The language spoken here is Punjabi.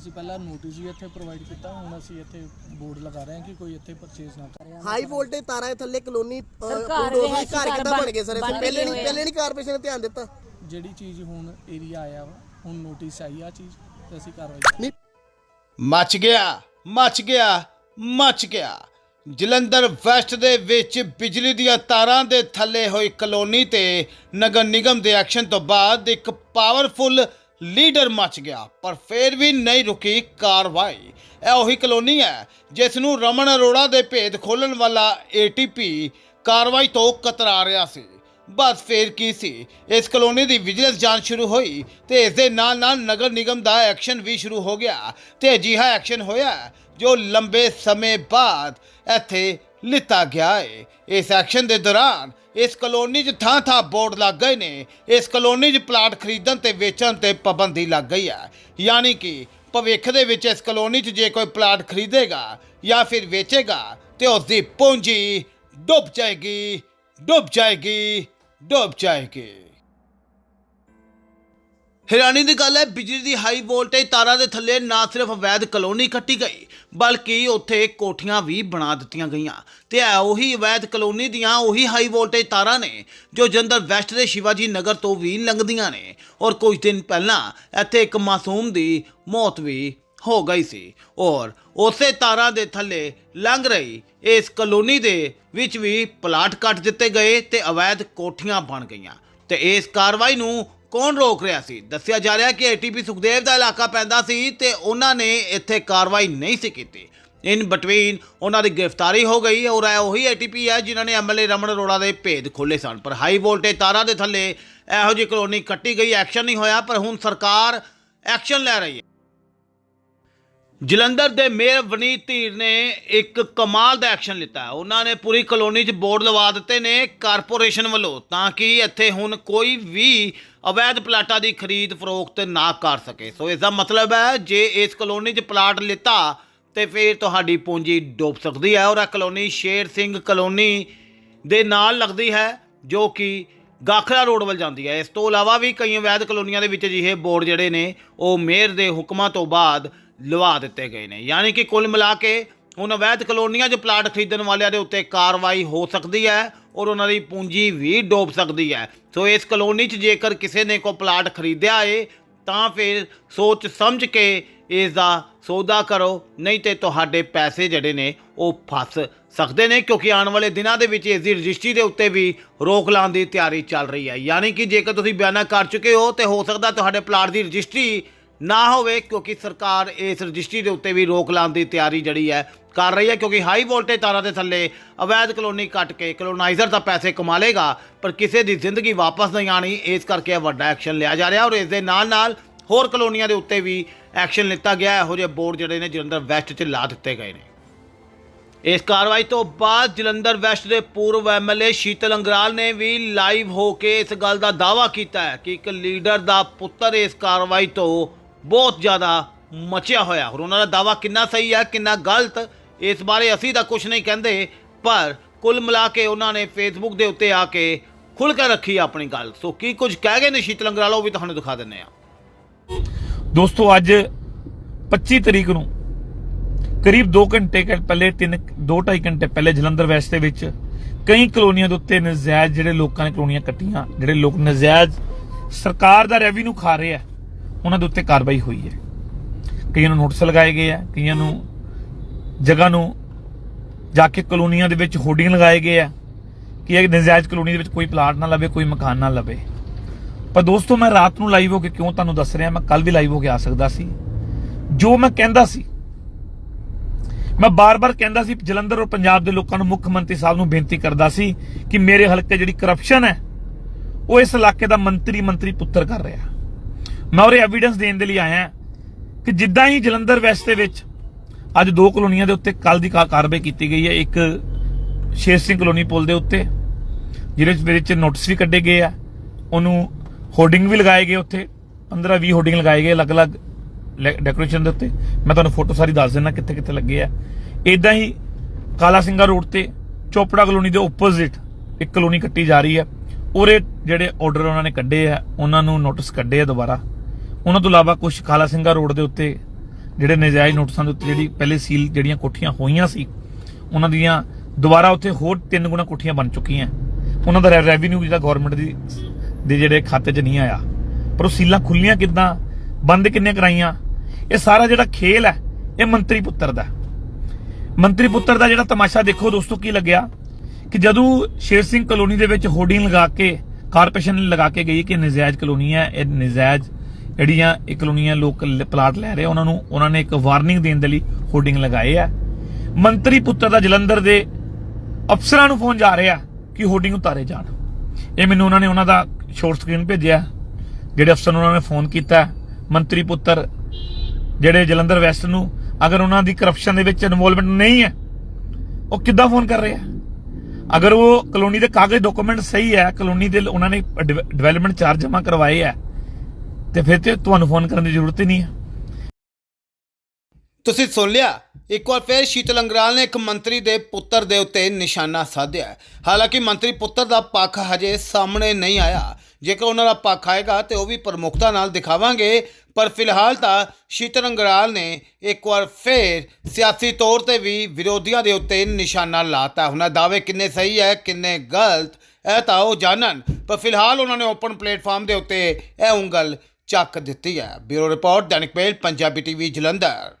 ਅਸੀਂ ਪਹਿਲਾਂ ਨੋਟਿਸ ਵੀ ਇੱਥੇ ਪ੍ਰੋਵਾਈਡ ਕੀਤਾ ਹੁਣ ਅਸੀਂ ਇੱਥੇ ਬੋਰਡ ਲਗਾ ਰਹੇ ਹਾਂ ਕਿ ਕੋਈ ਇੱਥੇ ਪਰਚੇਸ ਨਾ ਕਰੇ। ਹਾਈ ਵੋਲਟੇਜ ਤਾਰਾਂ ਦੇ ਥੱਲੇ ਕਲੋਨੀ ਸਰਕਾਰ ਦੇ ਘਰ ਕਿੱਦਾਂ ਬਣ- ਗਏ ਸਰ? ਪਹਿਲੇ ਨਹੀਂ ਪਹਿਲੇ ਨਹੀਂ ਕਾਰਪੋਰੇਸ਼ਨ ਨੇ ਧਿਆਨ ਦਿੱਤਾ? ਜਿਹੜੀ ਚੀਜ਼ ਹੁਣ ਏਰੀਆ ਆਇਆ ਵਾ ਹੁਣ ਨੋਟਿਸ ਆਈ ਆ ਚੀਜ਼ ਤੇ ਅਸੀਂ ਕਾਰਵਾਈ ਕਰਾਂਗੇ ਨਹੀਂ। ਮਚ ਗਿਆ ਮਚ ਗਿਆ ਮਚ ਗਿਆ। ਜਲੰਧਰ ਵੈਸਟ ਦੇ ਵਿੱਚ ਬਿਜਲੀ ਦੀਆਂ ਤਾਰਾਂ ਦੇ ਥੱਲੇ ਹੋਈ ਕਲੋਨੀ ਤੇ ਨਗਰ ਨਿਗਮ ਦੇ ਐਕਸ਼ਨ ਤੋਂ ਬਾਅਦ ਇੱਕ ਪਾਵਰਫੁਲ ਲੀਡਰ ਮੱਚ ਗਿਆ, ਪਰ ਫਿਰ ਵੀ ਨਹੀਂ ਰੁਕੀ ਕਾਰਵਾਈ। ਇਹ ਉਹੀ ਕਲੋਨੀ ਹੈ, ਜਿਸ ਨੂੰ ਰਮਨ ਅਰੋੜਾ ਦੇ ਭੇਦ ਖੋਲਣ ਵਾਲਾ ਏਟੀਪੀ ਕਾਰਵਾਈ ਤੋਂ ਕਤਰਾ ਰਿਹਾ ਸੀ। ਬਸ ਫੇਰ ਕੀ ਸੀ, ਇਸ ਕਲੋਨੀ ਦੀ ਵਿਜੀਲੈਂਸ ਜਾਂਚ ਸ਼ੁਰੂ ਹੋਈ ਤੇ ਇਸ ਦੇ ਨਾਲ ਨਾਲ ਨਗਰ ਨਿਗਮ ਦਾ ਐਕਸ਼ਨ ਵੀ ਸ਼ੁਰੂ ਹੋ ਗਿਆ ਤੇ ਅਜਿਹਾ ਐਕਸ਼ਨ ਹੋਇਆ ਜੋ ਲੰਬੇ ਸਮੇਂ ਬਾਅਦ ਇੱਥੇ ਲਿੱਤਾ ਗਿਆ ਹੈ ਇਸ ਐਕਸ਼ਨ ਦੇ ਦੌਰਾਨ ਇਸ ਕਲੋਨੀ 'ਚ ਥਾਂ ਥਾਂ ਬੋਰਡ ਲੱਗ ਗਏ ਨੇ। ਇਸ ਕਲੋਨੀ 'ਚ ਪਲਾਟ ਖਰੀਦਣ ਤੇ ਵੇਚਣ ਤੇ ਪਾਬੰਦੀ ਲੱਗ ਗਈ ਹੈ ਯਾਨੀ ਕਿ ਭਵਿੱਖ ਦੇ ਵਿੱਚ ਇਸ ਕਲੋਨੀ 'ਚ ਜੇ ਕੋਈ ਪਲਾਟ ਖਰੀਦੇਗਾ ਜਾਂ ਫਿਰ ਵੇਚੇਗਾ ਤੇ ਉਸ ਦੀ ਪੂੰਜੀ ਡੁੱਬ ਜਾਏਗੀ ਡੁੱਬ ਜਾਏਗੀ ਡੁੱਬ ਜਾਏਗੀ। ਹੈਰਾਨੀ ਦੀ ਗੱਲ ਹੈ, ਬਿਜਲੀ ਦੀ ਹਾਈ ਵੋਲਟੇਜ ਤਾਰਾਂ ਦੇ ਥੱਲੇ ਨਾ ਸਿਰਫ ਅਵੈਧ ਕਲੋਨੀ ਕੱਟੀ ਗਈ, ਬਲਕਿ ਉੱਥੇ ਕੋਠੀਆਂ ਵੀ ਬਣਾ ਦਿੱਤੀਆਂ ਗਈਆਂ। ਤੇ ਇਹ ਉਹੀ ਅਵੈਧ ਕਲੋਨੀ ਦੀਆਂ ਉਹੀ ਹਾਈ ਵੋਲਟੇਜ ਤਾਰਾਂ ਨੇ, ਜੋ ਜੰਦਰ ਵੈਸਟ ਦੇ ਸ਼ਿਵਾਜੀ ਨਗਰ ਤੋਂ ਵੀ ਲੰਘਦੀਆਂ ਨੇ। ਔਰ ਕੁਝ ਦਿਨ ਪਹਿਲਾਂ ਇੱਥੇ ਇੱਕ ਮਾਸੂਮ ਦੀ ਮੌਤ ਵੀ ਹੋ ਗਈ ਸੀ। ਔਰ ਉਸੇ ਤਾਰਾਂ ਦੇ ਥੱਲੇ ਲੰਘ ਰਹੀ ਇਸ ਕਲੋਨੀ ਦੇ ਵਿੱਚ ਵੀ ਪਲਾਟ ਕੱਟ ਦਿੱਤੇ ਗਏ ਤੇ ਅਵੈਧ ਕੋਠੀਆਂ ਬਣ ਗਈਆਂ। ਤੇ ਇਸ ਕਾਰਵਾਈ ਨੂੰ ਕੌਣ ਰੋਕ ਰਿਹਾ ਸੀ? ਦੱਸਿਆ ਜਾ ਰਿਹਾ ਕਿ ਏਟੀਪੀ ਸੁਖਦੇਵ ਦਾ ਇਲਾਕਾ ਪੈਂਦਾ ਸੀ ਤੇ ਉਹਨਾਂ ਨੇ ਇੱਥੇ ਕਾਰਵਾਈ ਨਹੀਂ ਸੀ ਕੀਤੀ। ਇਨ ਬਿਟਵੀਨ ਉਹਨਾਂ ਦੀ ਗ੍ਰਿਫਤਾਰੀ ਹੋ ਗਈ। ਔਰ ਇਹ ਉਹੀ ਏਟੀਪੀ ਹੈ ਜਿਨ੍ਹਾਂ ਨੇ ਐਮਐਲਏ ਰਮਨ ਅਰੋੜਾ ਦੇ ਭੇਦ ਖੋਲੇ ਸਨ। ਪਰ ਹਾਈ ਵੋਲਟੇਜ ਤਾਰਾਂ ਦੇ ਥੱਲੇ ਇਹੋ ਜਿਹੀ ਕਲੋਨੀ ਕੱਟੀ ਗਈ ਐਕਸ਼ਨ ਨਹੀਂ ਹੋਇਆ। ਪਰ ਹੁਣ ਸਰਕਾਰ ਐਕਸ਼ਨ ਲੈ ਰਹੀ ਹੈ। ਜਲੰਧਰ ਦੇ ਮੇਅਰ ਵਨੀਤ ਧੀਰ ਨੇ ਇੱਕ ਕਮਾਲ ਦਾ ਐਕਸ਼ਨ ਲਿੱਤਾ ਉਹਨਾਂ ਨੇ ਪੂਰੀ ਕਲੋਨੀ 'ਚ ਬੋਰਡ ਲਵਾ ਦਿੱਤੇ ਨੇ ਕਾਰਪੋਰੇਸ਼ਨ ਵੱਲੋਂ, ਤਾਂ ਕਿ ਇੱਥੇ ਹੁਣ ਕੋਈ ਵੀ ਅਵੈਧ ਪਲਾਟਾਂ ਦੀ ਖਰੀਦ ਫਰੋਖਤ ਨਾ ਕਰ ਸਕੇ। ਸੋ ਇਸ ਦਾ ਮਤਲਬ ਹੈ, ਜੇ ਇਸ ਕਲੋਨੀ 'ਚ ਪਲਾਟ ਲਿੱਤਾ, ਤੇ ਫਿਰ ਤੁਹਾਡੀ ਪੂੰਜੀ ਡੁੱਬ ਸਕਦੀ ਹੈ। ਔਰ ਇਹ ਕਲੋਨੀ ਸ਼ੇਰ ਸਿੰਘ ਕਲੋਨੀ ਦੇ ਨਾਲ ਲੱਗਦੀ ਹੈ, ਜੋ ਕਿ ਗਾਖਲਾ ਰੋਡ ਵੱਲ ਜਾਂਦੀ ਹੈ। ਇਸ ਤੋਂ ਇਲਾਵਾ ਵੀ ਕਈ ਅਵੈਧ ਕਲੋਨੀਆਂ ਦੇ ਵਿੱਚ ਅਜਿਹੇ ਬੋਰਡ ਜਿਹੜੇ ਨੇ, ਉਹ ਮੇਅਰ ਦੇ ਹੁਕਮਾਂ ਤੋਂ ਬਾਅਦ ਲਵਾ ਦਿੱਤੇ ਗਏ ਨੇ। ਯਾਨੀ ਕਿ ਕੁੱਲ ਮਿਲਾ ਕੇ ਹੁਣ ਅਵੈਧ ਕਲੋਨੀਆਂ 'ਚ ਪਲਾਟ ਖਰੀਦਣ ਵਾਲਿਆਂ ਦੇ ਉੱਤੇ ਕਾਰਵਾਈ ਹੋ ਸਕਦੀ ਹੈ ਔਰ ਉਹਨਾਂ ਦੀ ਪੂੰਜੀ ਵੀ ਡੋਬ ਸਕਦੀ ਹੈ। ਸੋ ਇਸ ਕਲੋਨੀ 'ਚ ਜੇਕਰ ਕਿਸੇ ਨੇ ਕੋ ਪਲਾਟ ਖਰੀਦਿਆ ਏ, ਤਾਂ ਫਿਰ ਸੋਚ ਸਮਝ ਕੇ ਇਸ ਦਾ ਸੌਦਾ ਕਰੋ, ਨਹੀਂ ਤੇ ਤੁਹਾਡੇ ਪੈਸੇ ਜਿਹੜੇ ਨੇ ਉਹ ਫਸ ਸਕਦੇ ਨੇ, ਕਿਉਂਕਿ ਆਉਣ ਵਾਲੇ ਦਿਨਾਂ ਦੇ ਵਿੱਚ ਇਸ ਦੀ ਰਜਿਸਟਰੀ ਦੇ ਉੱਤੇ ਵੀ ਰੋਕ ਲਾਉਣ ਦੀ ਤਿਆਰੀ ਚੱਲ ਰਹੀ ਹੈ। ਯਾਨੀ ਕਿ ਜੇਕਰ ਤੁਸੀਂ ਬਿਆਨਾ ਕਰ ਚੁੱਕੇ ਹੋ ਤੇ ਹੋ ਸਕਦਾ ਤੁਹਾਡੇ ਪਲਾਟ ਦੀ ਰਜਿਸਟਰੀ ਨਾ ਹੋਵੇ, ਕਿਉਂਕਿ ਸਰਕਾਰ ਇਸ ਰਜਿਸਟਰੀ ਦੇ ਉੱਤੇ ਵੀ ਰੋਕ ਲਾਉਣ ਦੀ ਤਿਆਰੀ ਜਿਹੜੀ ਹੈ ਕਰ ਰਹੀ ਹੈ, ਕਿਉਂਕਿ ਹਾਈ ਵੋਲਟੇਜ ਤਾਰਾਂ ਦੇ ਥੱਲੇ ਅਵੈਧ ਕਲੋਨੀ ਕੱਟ ਕੇ ਕਲੋਨਾਈਜ਼ਰ ਤਾਂ ਪੈਸੇ ਕਮਾ ਲੇਗਾ, ਪਰ ਕਿਸੇ ਦੀ ਜ਼ਿੰਦਗੀ ਵਾਪਸ ਨਹੀਂ ਆਣੀ ਇਸ ਕਰਕੇ ਇਹ ਵੱਡਾ ਐਕਸ਼ਨ ਲਿਆ ਜਾ ਰਿਹਾ ਔਰ ਇਸ ਦੇ ਨਾਲ ਨਾਲ ਹੋਰ ਕਲੋਨੀਆਂ ਦੇ ਉੱਤੇ ਵੀ ਐਕਸ਼ਨ ਲਿੱਤਾ ਗਿਆ ਇਹੋ ਜਿਹੇ ਬੋਰਡ ਜਿਹੜੇ ਨੇ ਜਲੰਧਰ ਵੈਸਟ 'ਚ ਲਾ ਦਿੱਤੇ ਗਏ ਨੇ। ਇਸ ਕਾਰਵਾਈ ਤੋਂ ਬਾਅਦ ਜਲੰਧਰ ਵੈਸਟ ਦੇ ਪੂਰਵ ਐਮਐਲਏ ਸ਼ੀਤਲ ਅੰਗਰਾਲ ਨੇ ਵੀ ਲਾਈਵ ਹੋ ਕੇ ਇਸ ਗੱਲ ਦਾ ਦਾਅਵਾ ਕੀਤਾ ਹੈ ਕਿ ਇੱਕ ਲੀਡਰ ਦਾ ਪੁੱਤਰ ਇਸ ਕਾਰਵਾਈ ਤੋਂ ਬਹੁਤ ਜ਼ਿਆਦਾ ਮਚਿਆ ਹੋਇਆ। ਔਰ ਉਹਨਾਂ ਦਾ ਦਾਅਵਾ ਕਿੰਨਾ ਸਹੀ ਹੈ ਕਿੰਨਾ ਗਲਤ, ਇਸ ਬਾਰੇ ਅਸੀਂ ਤਾਂ ਕੁਝ ਨਹੀਂ ਕਹਿੰਦੇ, ਪਰ ਕੁੱਲ ਮਿਲਾ ਕੇ ਉਹਨਾਂ ਨੇ ਫੇਸਬੁੱਕ ਦੇ ਉੱਤੇ ਆ ਕੇ ਖੁੱਲ ਕੇ ਰੱਖੀ ਆਪਣੀ ਗੱਲ। ਸੋ ਕੀ ਕੁਝ ਕਹਿ ਗਏ ਨੇ ਸ਼ੀਤਲ ਅੰਗਰਾਲ ਉਹ ਵੀ ਤੁਹਾਨੂੰ ਦਿਖਾ ਦਿੰਨੇ ਆ ਦੋਸਤੋ, ਅੱਜ 25 ਤਰੀਕ ਨੂੰ ਕਰੀਬ 2 ਘੰਟੇ ਕੁ ਪਹਿਲੇ 3 2.5 ਘੰਟੇ ਪਹਿਲੇ ਜਲੰਧਰ ਵੈਸਟ ਦੇ ਵਿੱਚ ਕਈ ਕਲੋਨੀਆਂ ਦੇ ਉੱਤੇ ਨਜਾਇਜ਼ ਜਿਹੜੇ ਲੋਕਾਂ ਨੇ ਕਲੋਨੀਆਂ ਕੱਟੀਆਂ, ਜਿਹੜੇ ਲੋਕ ਨਜਾਇਜ਼ ਸਰਕਾਰ ਦਾ ਰੈਵਨਿਊ ਖਾ ਰਹੇ ਆ ਉਹਨਾਂ ਦੇ ਉੱਤੇ ਕਾਰਵਾਈ ਹੋਈ ਹੈ। ਕਈਆਂ ਨੂੰ ਨੋਟਿਸ ਲਗਾਏ ਗਏ ਆ, ਕਈਆਂ ਨੂੰ ਜਗ੍ਹਾ ਨੂੰ ਜਾ ਕੇ ਕਲੋਨੀਆਂ ਦੇ ਵਿੱਚ ਹੋਰਡਿੰਗ ਲਗਾਏ ਗਏ ਆ ਕਿ ਇਹ ਨਜਾਇਜ਼ ਕਲੋਨੀ ਦੇ ਵਿੱਚ ਕੋਈ ਪਲਾਟ ਨਾ ਲਵੇ, ਕੋਈ ਮਕਾਨ ਨਾ ਲਵੇ। ਪਰ ਦੋਸਤੋ, ਮੈਂ ਰਾਤ ਨੂੰ ਲਾਈਵ ਹੋ ਕੇ ਕਿਉਂ ਤੁਹਾਨੂੰ ਦੱਸ ਰਿਹਾ? ਮੈਂ ਕੱਲ ਵੀ ਲਾਈਵ ਹੋ ਕੇ ਆ ਸਕਦਾ ਸੀ। ਜੋ ਮੈਂ ਕਹਿੰਦਾ ਸੀ, ਮੈਂ ਬਾਰ-ਬਾਰ ਕਹਿੰਦਾ ਸੀ, ਜਲੰਧਰ ਔਰ ਪੰਜਾਬ ਦੇ ਲੋਕਾਂ ਨੂੰ ਮੁੱਖ ਮੰਤਰੀ ਸਾਹਿਬ ਨੂੰ ਬੇਨਤੀ ਕਰਦਾ ਸੀ ਕਿ ਮੇਰੇ ਹਲਕੇ ਜਿਹੜੀ ਕਰਪਸ਼ਨ ਹੈ, ਉਹ ਇਸ ਇਲਾਕੇ ਦਾ ਮੰਤਰੀ ਮੰਤਰੀ ਪੁੱਤਰ ਕਰ ਰਿਹਾ। ਮੈਂ ਉਹਰੇ ਐਵੀਡੈਂਸ ਦੇਣ ਦੇ ਲਈ ਆਇਆ ਕਿ ਜਿੱਦਾਂ ਹੀ ਜਲੰਧਰ ਵੈਸਟ ਦੇ ਵਿੱਚ ਅੱਜ ਦੋ ਕਲੋਨੀਆਂ ਦੇ ਉੱਤੇ ਕੱਲ ਦੀ ਕਾ- ਕਾਰਵਾਈ ਕੀਤੀ ਗਈ ਹੈ, ਇੱਕ ਸ਼ੇਰ ਸਿੰਘ ਕਲੋਨੀ ਪੁਲ ਦੇ ਉੱਤੇ, ਜਿਹਦੇ ਵਿੱਚ ਮੇਰੇ ਚ ਨੋਟਿਸ ਵੀ ਕੱਢੇ ਗਏ ਆ। ਉਹਨੂੰ ਹੋਰਡਿੰਗ ਵੀ ਲਗਾਏ ਗਏ ਉੱਥੇ 15 20 ਹੋਰਡਿੰਗ ਲਗਾਏ ਗਏ ਅਲੱਗ-ਅਲੱਗ ਡੈਕੋਰੇਸ਼ਨ ਦੇ ਉੱਤੇ। ਮੈਂ ਤੁਹਾਨੂੰ ਫੋਟੋ ਸਾਰੀ ਦੱਸ ਦਿੰਦਾ ਕਿੱਥੇ ਕਿੱਥੇ ਲੱਗੇ ਆ। ਇਦਾਂ ਹੀ ਕਾਲਾ ਸਿੰਘਾ ਰੋਡ ਤੇ ਚੋਪੜਾ ਕਲੋਨੀ ਦੇ ਆਪੋਜ਼ਿਟ ਇੱਕ ਕਲੋਨੀ ਕੱਟੀ ਜਾ ਰਹੀ ਹੈ। ਉਹਦੇ ਜਿਹੜੇ ਆਰਡਰ ਉਹਨਾਂ ਨੇ ਕੱਢੇ ਆ, ਉਹਨਾਂ ਨੂੰ ਨੋਟਿਸ ਕੱਢੇ ਆ ਦੁਬਾਰਾ। ਉਹਨਾਂ ਤੋਂ ਇਲਾਵਾ ਕੁਝ ਕਾਲਾ ਸਿੰਘਾ ਰੋਡ ਦੇ ਉੱਤੇ ਜਿਹੜੇ ਨਜਾਇਜ਼ ਨੋਟਿਸਾਂ ਦੇ ਉੱਤੇ ਜਿਹੜੀ ਪਹਿਲੇ ਸੀਲ ਜਿਹੜੀਆਂ ਕੋਠੀਆਂ ਹੋਈਆਂ ਸੀ, ਉਹਨਾਂ ਦੀਆਂ ਦੁਬਾਰਾ ਉੱਥੇ ਹੋਰ ਤਿੰਨ ਗੁਣਾ ਕੋਠੀਆਂ ਬਣ ਚੁੱਕੀਆਂ। ਉਹਨਾਂ ਦਾ ਰੈਵਨਿਊ ਜਿਹੜਾ ਗਵਰਨਮੈਂਟ ਦੀ ਦੇ ਜਿਹੜੇ ਖਾਤੇ 'ਚ ਨਹੀਂ ਆਇਆ। ਪਰ ਉਹ ਸੀਲਾਂ ਖੁੱਲੀਆਂ ਕਿੱਦਾਂ? ਬੰਦ ਕਿੰਨੇ ਕਰਾਈਆਂ? ਇਹ ਸਾਰਾ ਜਿਹੜਾ ਖੇਲ ਹੈ, ਇਹ ਮੰਤਰੀ ਪੁੱਤਰ ਦਾ। ਮੰਤਰੀ ਪੁੱਤਰ ਦਾ ਜਿਹੜਾ ਤਮਾਸ਼ਾ ਦੇਖੋ ਦੋਸਤੋ ਕੀ ਲੱਗਿਆ? ਕਿ ਜਦੋਂ ਸ਼ੇਰ ਸਿੰਘ ਕਲੋਨੀ ਦੇ ਵਿੱਚ ਹੋਰਡਿੰਗ ਲਗਾ ਕੇ ਕਾਰਪੋਰੇਸ਼ਨ ਨੇ ਲਗਾ ਕੇ ਗਈ ਕਿ ਨਜਾਇਜ਼ ਕਲੋਨੀ ਹੈ, ਇਹ ਨਜਾਇਜ਼ ਜਿਹੜੀਆਂ ਇਹ ਕਲੋਨੀਆਂ ਲੋਕ ਪਲਾਟ ਲੈ ਰਹੇ ਉਹਨਾਂ ਨੂੰ, ਉਹਨਾਂ ਨੇ ਇੱਕ ਵਾਰਨਿੰਗ ਦੇਣ ਦੇ ਲਈ ਹੋਰਡਿੰਗ ਲਗਾਏ ਆ। ਮੰਤਰੀ ਪੁੱਤਰ ਦਾ ਜਲੰਧਰ ਦੇ ਅਫਸਰਾਂ ਨੂੰ ਫੋਨ ਜਾ ਰਿਹਾ ਕਿ ਹੋਰਡਿੰਗ ਉਤਾਰੇ ਜਾਣ। ਇਹ ਮੈਨੂੰ ਉਹਨਾਂ ਨੇ, ਉਹਨਾਂ ਦਾ ਸ਼ੋਰਟ ਸਕਰੀਨ ਭੇਜਿਆ। ਜਿਹੜੇ ਅਫਸਰ ਨੂੰ ਉਹਨਾਂ ਨੇ ਫੋਨ ਕੀਤਾ, ਮੰਤਰੀ ਪੁੱਤਰ ਜਿਹੜੇ ਜਲੰਧਰ ਵੈਸਟ ਨੂੰ, ਅਗਰ ਉਹਨਾਂ ਦੀ ਕਰਪਸ਼ਨ ਦੇ ਵਿੱਚ ਇਨਵੋਲਵਮੈਂਟ ਨਹੀਂ ਹੈ, ਉਹ ਕਿੱਦਾਂ ਫੋਨ ਕਰ ਰਹੇ ਆ? ਅਗਰ ਉਹ ਕਲੋਨੀ ਦੇ ਕਾਗਜ਼ ਡਾਕੂਮੈਂਟ ਸਹੀ ਹੈ, ਕਲੋਨੀ ਦੇ ਉਹਨਾਂ ਨੇ ਡਿਵੈਲਪਮੈਂਟ ਚਾਰਜ ਜਮ੍ਹਾਂ ਕਰਵਾਏ ਆ ਤੇ ਫਿਰ ਤੇ ਤੁਹਾਨੂੰ ਫੋਨ ਕਰਨ ਦੀ ਜ਼ਰੂਰਤ ਹੀ ਨਹੀਂ ਹੈ। ਤੁਸੀਂ ਸੁਣ ਲਿਆ? ਇੱਕ ਵਾਰ ਫਿਰ ਸ਼ੀਤਲ ਅੰਗਰਾਲ ਨੇ ਇੱਕ ਮੰਤਰੀ ਦੇ ਪੁੱਤਰ ਦੇ ਉੱਤੇ ਨਿਸ਼ਾਨਾ ਸਾਧਿਆ ਹਾਲਾਂਕਿ ਮੰਤਰੀ ਪੁੱਤਰ ਦਾ ਪੱਖ ਹਜੇ ਸਾਹਮਣੇ ਨਹੀਂ ਆਇਆ। ਜੇਕਰ ਉਹਨਾਂ ਦਾ ਪੱਖ ਆਏਗਾ ਤੇ ਉਹ ਵੀ ਪ੍ਰਮੁਖਤਾ ਨਾਲ ਦਿਖਾਵਾਂਗੇ, ਪਰ ਫਿਲਹਾਲ ਤਾਂ ਸ਼ੀਤਲ ਅੰਗਰਾਲ ਨੇ ਇੱਕ ਵਾਰ ਫਿਰ ਸਿਆਸੀ ਤੌਰ ਤੇ ਵੀ ਵਿਰੋਧੀਆਂ ਦੇ ਉੱਤੇ ਨਿਸ਼ਾਨਾ ਲਾਤਾ। ਉਹਨਾਂ ਦਾਅਵੇ ਕਿੰਨੇ ਸਹੀ ਹੈ, ਕਿੰਨੇ ਗਲਤ, ਇਹ ਤਾਂ ਉਹ ਜਾਣਨ। ਪਰ ਫਿਲਹਾਲ ਉਹਨਾਂ ਨੇ ਓਪਨ ਪਲੇਟਫਾਰਮ ਦੇ ਉੱਤੇ ਇਹ ਉਂਗਲ ਚੱਕ ਦਿੱਤੀ ਹੈ। Bureau report Dainik mail Punjabi TV Jalandhar.